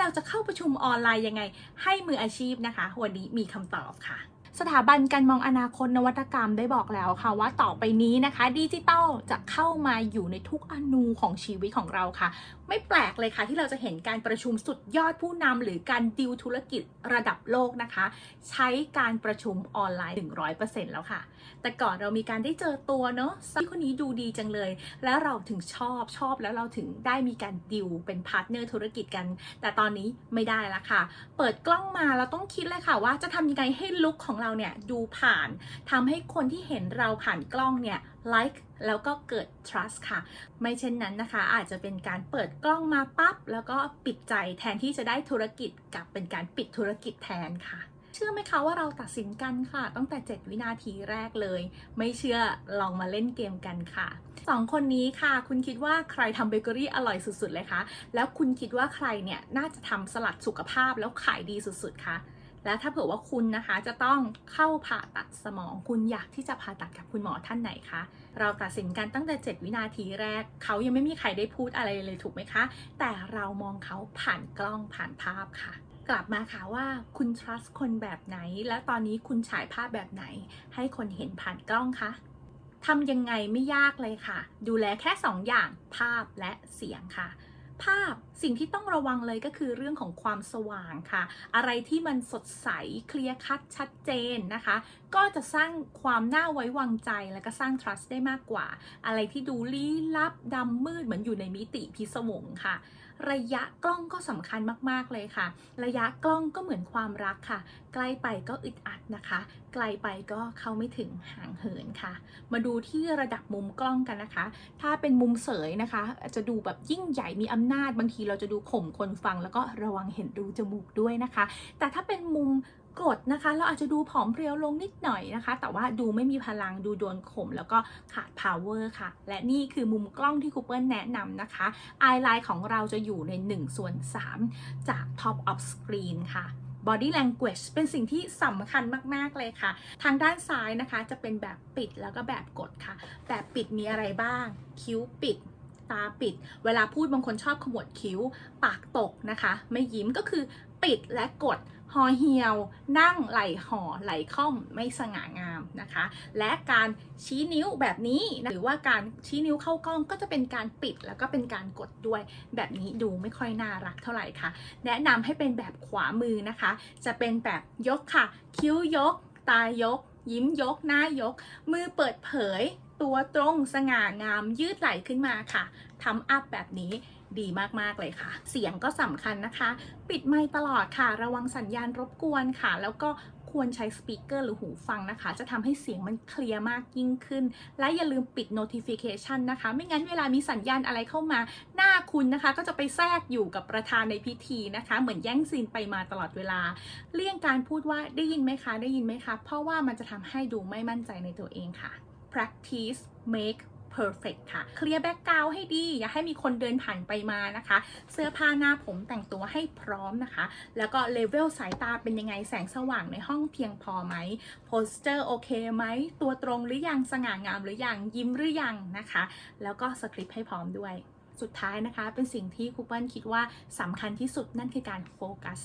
เราจะเข้าประชุมออนไลน์ยังไง ให้มืออาชีพนะคะ วันนี้มีคำตอบค่ะ สถาบันการมองอนาคตนวัตกรรมได้บอกแล้วค่ะว่าต่อไปนี้นะคะดิจิตอลจะเข้ามาอยู่ในทุกอนูของชีวิตของเราค่ะ ไม่แปลกเลยค่ะที่เราจะเห็นการประชุมสุดยอดผู้นำหรือการดิวธุรกิจระดับโลกนะคะ ใช้การประชุมออนไลน์ 100%แล้วค่ะ แต่ก่อนเรามีการได้เจอตัวเนาะพี่คนนี้ดูดีจังเลย แล้วเราถึงชอบชอบแล้วเราถึงได้มีการดิวเป็นพาร์ทเนอร์ธุรกิจกัน แต่ตอนนี้ไม่ได้ละค่ะ เปิดกล้องมาเราต้องคิดเลยค่ะว่าจะทำยังไงให้ลุคของเราเนี่ยดูผ่านทำให้คนที่เห็นเราผ่านกล้องเนี่ย like แล้วก็เกิด trust ค่ะ ไม่เช่นนั้นนะคะ อาจจะเป็นการเปิดกล้องมาปั๊บ แล้วก็ปิดใจแทนที่จะได้ธุรกิจกับเป็นการปิดธุรกิจแทนค่ะ เชื่อไหมคะว่าเราตัดสินกันค่ะ ตั้งแต่ 7 วินาทีแรกเลย ไม่เชื่อลองมาเล่นเกมกันค่ะสองคนนี้ค่ะ คุณคิดว่าใครทำเบเกอรี่อร่อยสุดๆเลยคะแล้วคุณคิดว่าใครเนี่ยน่าจะทำสลัดสุขภาพแล้วขายดีสุดๆคะ และถ้าเผื่อว่าคุณนะคะจะต้องเข้าผ่าตัดสมอง คุณอยากที่จะผ่าตัดกับคุณหมอท่านไหนคะ เราตัดสินกันตั้งแต่ 7 วินาทีแรก เขายังไม่มีใครได้พูดอะไรเลยถูกไหมคะ แต่เรามองเขาผ่านกล้องผ่านภาพค่ะ กลับมาค่ะว่าคุณ trust คนแบบไหน และตอนนี้คุณฉายภาพแบบไหน ให้คนเห็นผ่านกล้องคะทำยังไงไม่ยากเลยค่ะ ดูแลแค่ 2อย่างภาพและเสียงค่ะ ภาพสิ่งที่ต้องระวังเลยก็คือเรื่องของความสว่างค่ะ อะไรที่มันสดใสเคลียร์คัดชัดเจนนะคะ ก็จะสร้างความน่าไว้วางใจและก็สร้าง trust ได้มากกว่า อะไรที่ดูลี้ลับดำมืดเหมือนอยู่ในมิติพิศวงค่ะ ระยะกล้องก็สำคัญมากๆเลยค่ะ ระยะกล้องก็เหมือนความรักค่ะ ใกล้ไปก็อึดอัดนะคะ ไกลไปก็เข้าไม่ถึงห่างเหินค่ะ มาดูที่ระดับมุมกล้องกันนะคะ ถ้าเป็นมุมเสยนะคะ จะดูแบบยิ่งใหญ่มีอำนาจ บางทีเราจะดูข่มคนฟัง แล้วก็ระวังเห็นรูจมูกด้วยนะคะ แต่ถ้าเป็นมุมกดนะคะ เราอาจจะดูผอมเพรียวลงนิดหน่อยนะคะ แต่ว่าดูไม่มีพลังดูโดนข่มแล้วก็ขาด power ค่ะ และนี่คือมุมกล้องที่คูเปิลแนะนำนะคะ eye line ของเราจะอยู่ใน1ส่วน3จาก top of screen ค่ะ body language เป็นสิ่งที่สำคัญมาก ๆ เลยค่ะ ทางด้านซ้ายนะคะจะเป็นแบบปิดแล้วก็แบบกดค่ะ แบบปิดมีอะไรบ้าง คิ้วปิด ตาปิด เวลาพูดบางคนชอบขมวดคิ้ว ปากตกนะคะ ไม่ยิ้มก็คือปิดและกดหอเหี่ยว นั่งไหลห่อไหลค่อมไม่สง่างามนะคะ และการชี้นิ้วแบบนี้นะหรือว่าการชี้นิ้วเข้ากล้องก็จะเป็นการปิดแล้วก็เป็นการกดด้วย แบบนี้ดูไม่ค่อยน่ารักเท่าไหร่ค่ะ แนะนำให้เป็นแบบขวามือนะคะ จะเป็นแบบยกค่ะ คิ้วยก ตายก ยิ้มยก หน้ายก มือเปิดเผย ตัวตรงสง่างามยืดไหล่ขึ้นมาค่ะทำอัพแบบนี้ดีมาก ๆ เลยค่ะ เสียงก็สำคัญนะคะ ปิดไมค์ตลอดค่ะ ระวังสัญญาณรบกวนค่ะ แล้วก็ควรใช้สปีกเกอร์หรือหูฟังนะคะ จะทำให้เสียงมันเคลียร์มากยิ่งขึ้น และอย่าลืมปิด notification นะคะ ไม่งั้นเวลามีสัญญาณอะไรเข้ามา หน้าคุณนะคะ ก็จะไปแทรกอยู่กับประธานในพิธีนะคะ เหมือนแย่งซีนไปมาตลอดเวลา เลี่ยงการพูดว่าได้ยินไหมคะ ได้ยินไหมคะ เพราะว่ามันจะทำให้ดูไม่มั่นใจในตัวเองค่ะ practice make perfect ค่ะ เคลียร์แบ็กกราวให้ดี อย่าให้มีคนเดินผ่านไปมานะคะ เสื้อผ้าหน้าผมแต่งตัวให้พร้อมนะคะ แล้วก็เลเวลสายตาเป็นยังไง แสงสว่างในห้องเพียงพอไหมโพสเจอร์โอเคไหม ตัวตรงหรือยัง สง่างามหรือยัง ยิ้มหรือยังนะคะ แล้วก็สคริปต์ให้พร้อมด้วย สุดท้ายนะคะ เป็นสิ่งที่ครูเปิลคิดว่าสำคัญที่สุดนั่นคือการโฟกัส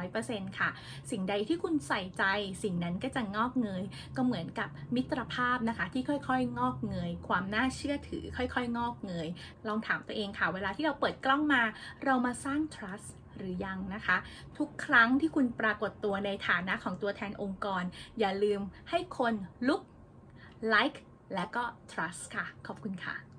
100%ค่ะ สิ่งใดที่คุณใส่ใจ สิ่งนั้นก็จะงอกเงย ก็เหมือนกับมิตรภาพนะคะ ที่ค่อยๆ งอกเงย ความน่าเชื่อถือค่อยๆ งอกเงย ลองถามตัวเองค่ะ เวลาที่เราเปิดกล้องมา เรามาสร้าง trust หรือยังนะคะ ทุกครั้งที่คุณปรากฏตัวในฐานะของตัวแทนองค์กร อย่าลืมให้คน look like และก็ trust ค่ะ ขอบคุณค่ะ